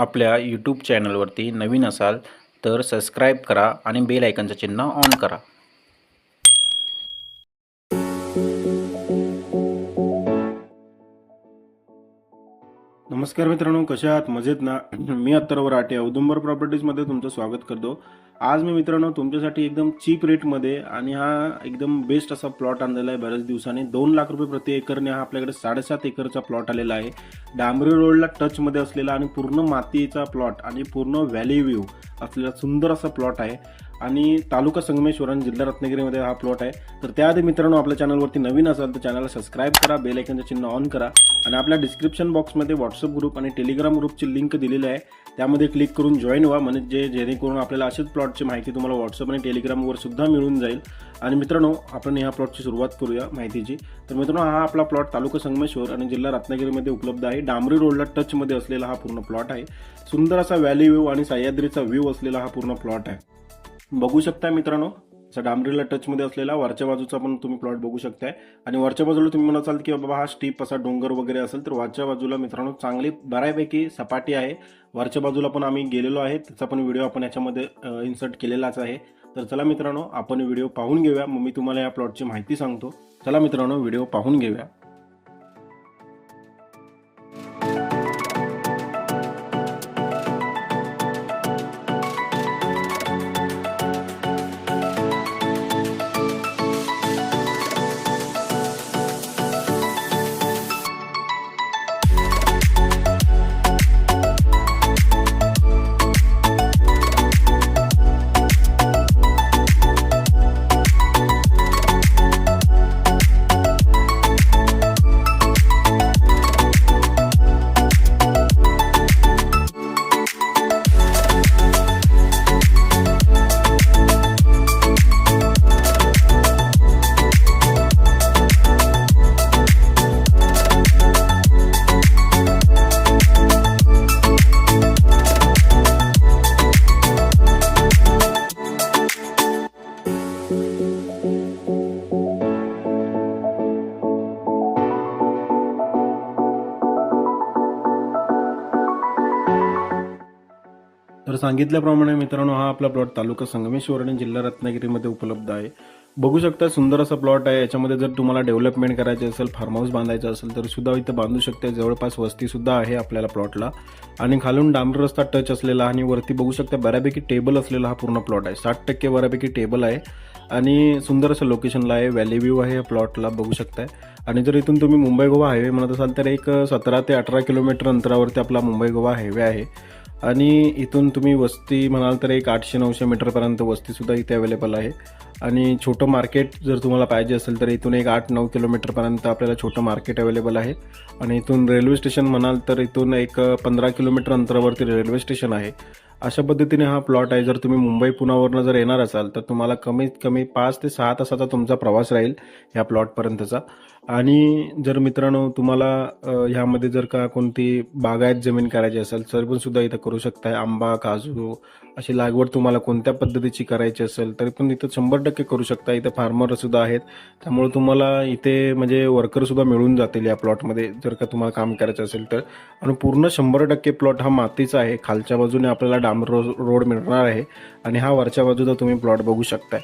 आपल्या यूट्यूब चॅनलवरती नवीन असाल तर सबस्क्राईब करा आणि बेल आयकनचं चिन्ह ऑन करा. नमस्कार मित्रांनो कशा आहात? मजेत ना? मी अत्तर राटे औदुंबर प्रॉपर्टीजमध्ये तुमचं स्वागत करतो. आज मी मित्रांनो तुमच्यासाठी एकदम चीप रेटमध्ये आणि हा एकदम बेस्ट असा प्लॉट आणलेला आहे बऱ्याच दिवसांनी. दोन लाख रुपये प्रति एकरने हा आपल्याकडे साडेसात एकरचा प्लॉट आलेला आहे. डांबरी रोडला टचमध्ये असलेला आणि पूर्ण मातीचा प्लॉट आणि पूर्ण व्हॅली व्ह्यू असलेला सुंदर असा प्लॉट आहे. आणि तालुका संगमेश्वर आणि जिल्हा रत्नागिरीमध्ये हा प्लॉट आहे. तर त्याआधी मित्रांनो आपल्या चॅनलवरती नवीन असाल तर चॅनलला सबस्क्राईब करा बेल आयकनचं चिन्ह ऑन करा आणि आपल्या डिस्क्रिप्शन बॉक्समध्ये व्हॉट्सअप ग्रुप आणि टेलिग्राम ग्रुपची लिंक दिलेली आहे. त्यामध्ये क्लिक करून जॉईन व्हा. म्हणजे जेणेकरून आपल्याला असेच प्लॉटची माहिती तुम्हाला व्हॉट्सअप आणि टेलिग्रामवर सुद्धा मिळून जाईल. आणि मित्रांनो आपण ह्या प्लॉटची सुरुवात करूया माहितीची. तर मित्रांनो हा आपला प्लॉट तालुका संगमेश्वर आणि जिल्हा रत्नागिरीमध्ये उपलब्ध आहे. डांबरी रोडला टचमध्ये असलेला हा पूर्ण प्लॉट आहे. सुंदर असा व्हॅली व्ह्यू आणि सह्याद्रीचा व्ह्यू असलेला हा पूर्ण प्लॉट आहे. बघू शकता मित्रांनो. असा डांबरीला टचमध्ये असलेला वरच्या बाजूचा पण तुम्ही प्लॉट बघू शकताय. आणि वरच्या बाजूला तुम्ही म्हणाल की बाबा हा स्टीप असा डोंगर वगैरे असेल तर वरच्या बाजूला मित्रांनो चांगली बऱ्यापैकी सपाटी आहे. वरच्या बाजूला पण आम्ही गेलेलो आहे. त्याचा पण व्हिडिओ आपण याच्यामध्ये इन्सर्ट केलेलाच आहे. तर चला मित्रांनो आपण व्हिडिओ पाहून घेऊया. मग मी तुम्हाला या प्लॉटची माहिती सांगतो. चला मित्रांनो व्हिडिओ पाहून घेऊया. तर सांगितल्याप्रमाणे मित्रांनो हा आपला प्लॉट तालुका संगमेश्वर आणि जिल्हा रत्नागिरीमध्ये उपलब्ध आहे. बघू शकता सुंदर असा प्लॉट आहे. याच्यामध्ये जर तुम्हाला डेव्हलपमेंट करायचे असेल फार्म हाऊस बांधायचं असेल तर सुद्धा इथं बांधू शकता. जवळपास वस्ती सुद्धा आहे आपल्याला प्लॉटला. आणि खालून डांबर रस्ता टच असलेला आणि वरती बघू शकता बऱ्यापैकी टेबल असलेला हा पूर्ण प्लॉट आहे. साठ टक्के बऱ्यापैकी टेबल आहे. आणि सुंदर असं लोकेशनला आहे. व्हॅली व्ह्यू आहे या प्लॉटला बघू शकताय. आणि जर इथून तुम्ही मुंबई गोवा हायवे म्हणत असाल तर एक सतरा ते अठरा किलोमीटर अंतरावरती आपला मुंबई गोवा हायवे आहे. आणि इथून तुम्ही वस्ती म्हणाल तर एक आठशे नऊशे मीटरपर्यंत वस्तीसुद्धा इथे अवेलेबल आहे. आणि छोटं मार्केट जर तुम्हाला पाहिजे असेल तर इथून एक आठ नऊ किलोमीटरपर्यंत आपल्याला छोटं मार्केट अवेलेबल आहे. आणि इथून रेल्वे स्टेशन म्हणाल तर इथून एक पंधरा किलोमीटर अंतरावरती रेल्वे स्टेशन आहे. अशा पद्धतीने हा प्लॉट आहे. जर तुम्ही मुंबई पुण्यावरनं जर येणार असाल तर तुम्हाला कमीत कमी पाच ते सहा तासाचा तुमचा प्रवास राहील ह्या प्लॉटपर्यंतचा आणि जर मित्रांनो तुम्हाला ह्यामध्ये जर का कोणती बागायत जमीन करायची असेल तर पण सुद्धा इथं करू शकताय. आंबा काजू अशी लागवड तुम्हाला कोणत्या पद्धतीची करायची असेल तरी पण इथं शंभर टक्के करू शकता. इथं फार्मर सुद्धा आहेत. त्यामुळे तुम्हाला इथे म्हणजे वर्कर सुद्धा मिळून जातील या प्लॉटमध्ये जर का तुम्हाला काम करायचं असेल तर. आणि पूर्ण शंभर टक्के प्लॉट हा मातीचा आहे. खालच्या बाजूने आपल्याला डांबर रो- रोड मिळणार आहे आणि हा वरच्या बाजूचा तुम्ही प्लॉट बघू शकताय.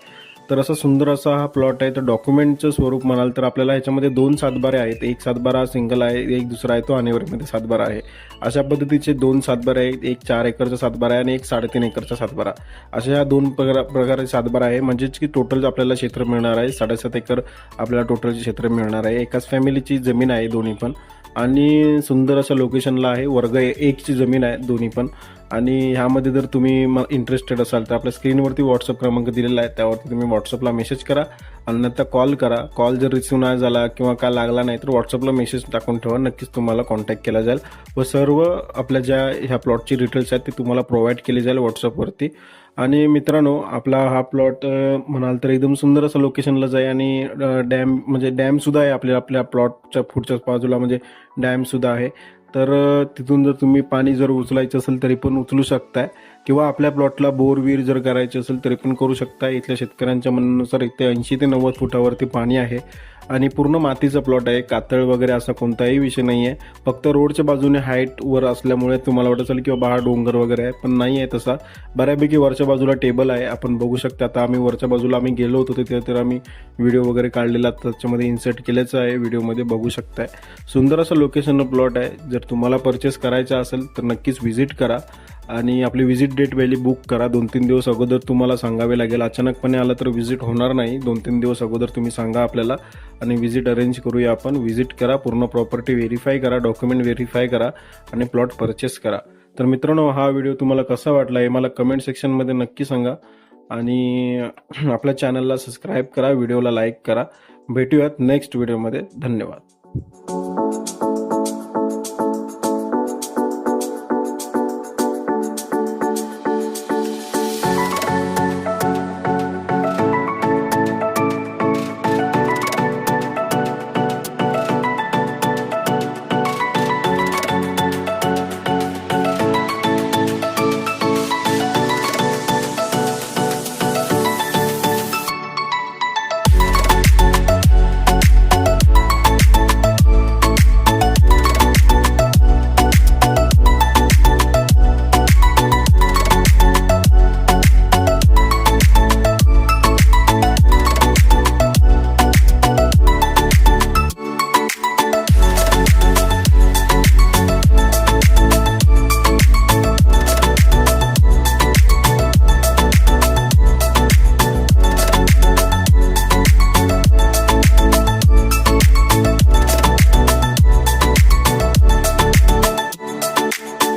तर असा सुंदर असा हा प्लॉट आहे. तर डॉक्युमेंटचं स्वरूप म्हणाल तर आपल्याला याच्यामध्ये दोन सातबारे आहेत. एक सातबारा सिंगल आहे एक दुसरा आहे तो अनिवार्यमध्ये सातबारा आहे. अशा पद्धतीचे दोन सातबारे आहेत. एक चार एकरचा सातबारा आहे आणि एक साडेतीन एकरचा सातबारा. अशा ह्या दोन प्रकार प्रकारचे सातबारा आहे. म्हणजेच की टोटल आपल्याला क्षेत्र मिळणार आहे. साडेसात एकर आपल्याला टोटलचे क्षेत्र मिळणार आहे. एकाच फॅमिलीची जमीन आहे दोन्ही पण. आणि सुंदर असं लोकेशनला आहे. वर्ग एकची जमीन आहे दोन्ही पण. आणि ह्यामध्ये जर तुम्ही इंटरेस्टेड असाल तर आपल्या स्क्रीनवरती व्हॉट्सअप क्रमांक दिलेला आहे त्यावरती तुम्ही व्हॉट्सअपला मेसेज करा आणि नंतर कॉल करा. कॉल जर रिसिव्ह नाही झाला किंवा काय लागला नाही तर व्हॉट्सअपला मेसेज टाकून ठेवा. नक्कीच तुम्हाला कॉन्टॅक्ट केला जाईल. व सर्व आपल्या ज्या ह्या प्लॉटची डिटेल्स आहेत ते तुम्हाला प्रोव्हाइड केली जाईल व्हॉट्सअपवरती आणि मित्रांनो आपला हा प्लॉट म्हणाल तर एकदम सुंदर असं लोकेशनलाच आहे आणि डॅम म्हणजे डॅमसुद्धा आहे आपल्या आपल्या प्लॉटच्या पुढच्याच बाजूला म्हणजे डॅमसुद्धा आहे. तर तिथून जर तुम्ही पाणी जर उचलायचं असेल तरी पण उचलू शकताय. किंवा आपल्या प्लॉटला बोरवीर जर करायचे असेल तरी पण करू शकता. इथल्या शेतकऱ्यांच्या म्हणण्यानुसार इथे ऐंशी ते नव्वद फुटावरती पाणी आहे. आणि पूर्ण मातीचा प्लॉट आहे. कातळ वगैरे असा कोणताही विषय नाही आहे फक्त रोडच्या बाजूने हाईटवर असल्यामुळे तुम्हाला वाटत असेल की बाबा हा डोंगर वगैरे आहे पण नाही आहे तसा. बऱ्यापैकी वरच्या बाजूला टेबल आहे. आपण बघू शकता आता आम्ही वरच्या बाजूला आम्ही गेलो होतो तिथे तर आम्ही व्हिडिओ वगैरे काढलेला त्याच्यामध्ये इन्सर्ट केल्याचं आहे. व्हिडिओमध्ये बघू शकताय. सुंदर असं लोकेशन प्लॉट आहे. जर तुम्हाला परचेस करायचा असेल तर नक्कीच व्हिजिट करा. आणि आपली व्हिजिट डेट वेळी बुक करा. दोन तीन दिवस अगोदर तुम्हाला सांगावे लागेल. अचानकपणे आलं तर व्हिजिट होणार नाही. दोन तीन दिवस अगोदर तुम्ही सांगा आपल्याला. आणि व्हिजिट अरेंज करूया आपण. व्हिजिट करा. पूर्ण प्रॉपर्टी व्हेरीफाय करा. डॉक्युमेंट व्हेरीफाय करा. आणि प्लॉट परचेस करा. तर मित्रांनो हा व्हिडिओ तुम्हाला कसा वाटला हे मला कमेंट सेक्शनमध्ये नक्की सांगा. आणि आपल्या चॅनलला सबस्क्राईब करा. व्हिडिओला लाईक करा. भेटूयात नेक्स्ट व्हिडिओमध्ये धन्यवाद.